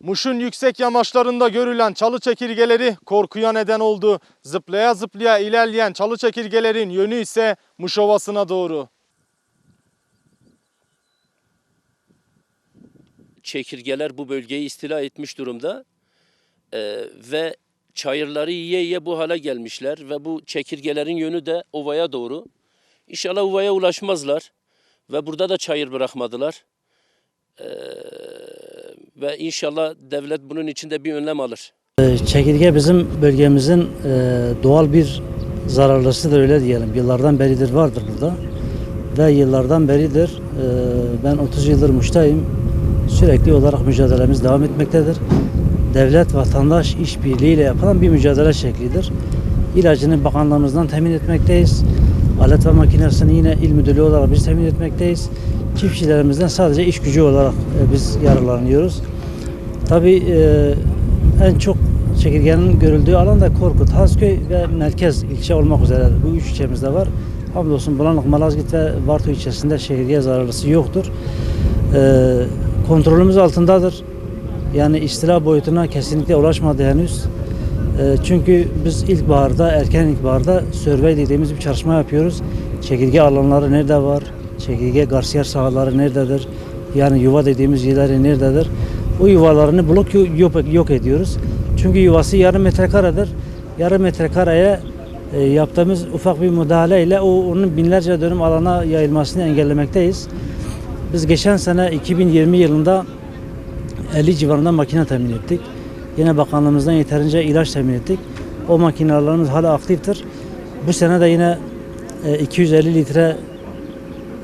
Muş'un yüksek yamaçlarında görülen çalı çekirgeleri korkuya neden oldu. Zıplaya zıplaya ilerleyen çalı çekirgelerin yönü ise Muş Ovası'na doğru. çekirgeler bu bölgeyi istila etmiş durumda Ee, ve çayırları yiye yiye bu hale gelmişler ve bu çekirgelerin yönü de ovaya doğru. İnşallah ovaya ulaşmazlar ve burada da çayır bırakmadılar. Ee, ve inşallah devlet bunun içinde bir önlem alır. Çekirge bizim bölgemizin e, doğal bir zararlısıdır öyle diyelim. Yıllardan beridir vardır burada. Ve yıllardan beridir e, ben 30 yıldır Muş'tayım. Sürekli olarak mücadelemiz devam etmektedir. Devlet vatandaş işbirliğiyle yapılan bir mücadele şeklidir. İlacını bakanlığımızdan temin etmekteyiz. Alet ve makinesini yine il müdürlüğü olarak biz temin etmekteyiz. Çiftçilerimizden sadece iş gücü olarak e, biz yararlanıyoruz. Tabii e, en çok çekirgenin görüldüğü alan da Korkut, Hazköy ve merkez ilçe olmak üzere bu üç ilçemizde var. Hamdolsun Bulanık, Malazgirt ve Varto ilçesinde çekirge zararlısı yoktur. E, kontrolümüz altındadır. Yani istila boyutuna kesinlikle ulaşmadı henüz. Çünkü biz ilkbaharda, erken ilkbaharda survey dediğimiz bir çalışma yapıyoruz. Çekirge alanları nerede var? Çekirge garsiyer sahaları nerededir? Yani yuva dediğimiz yerleri nerededir? O yuvalarını blok yo- yok, yok ediyoruz. Çünkü yuvası yarım metrekaredir. Yarım metrekareye e, yaptığımız ufak bir müdahale ile o onun binlerce dönüm alana yayılmasını engellemekteyiz. Biz geçen sene 2020 yılında 50 civarında makine temin ettik. Yine bakanlığımızdan yeterince ilaç temin ettik. O makinelerimiz hala aktiftir. Bu sene de yine e, 250 litre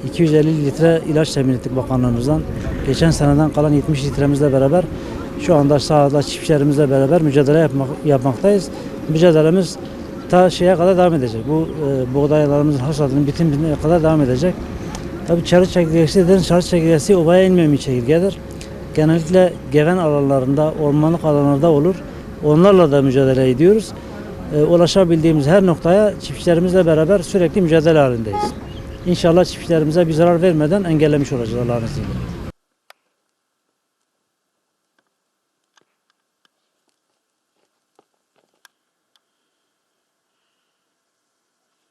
250 litre ilaç temin ettik bakanlığımızdan. Geçen seneden kalan 70 litremizle beraber şu anda sahada çiftçilerimizle beraber mücadele yapmak, yapmaktayız. Mücadelemiz ta şeye kadar devam edecek. Bu e, buğdaylarımızın hasadının bitimine kadar devam edecek. Tabii çarı çekirgesi dediğiniz çarı çekirgesi ovaya inmeyen bir çekirgedir. Genellikle geven alanlarında, ormanlık alanlarda olur. Onlarla da mücadele ediyoruz. E, ulaşabildiğimiz her noktaya çiftçilerimizle beraber sürekli mücadele halindeyiz. İnşallah çiftçilerimize bir zarar vermeden engellemiş olacağız Allah'ın izniyle.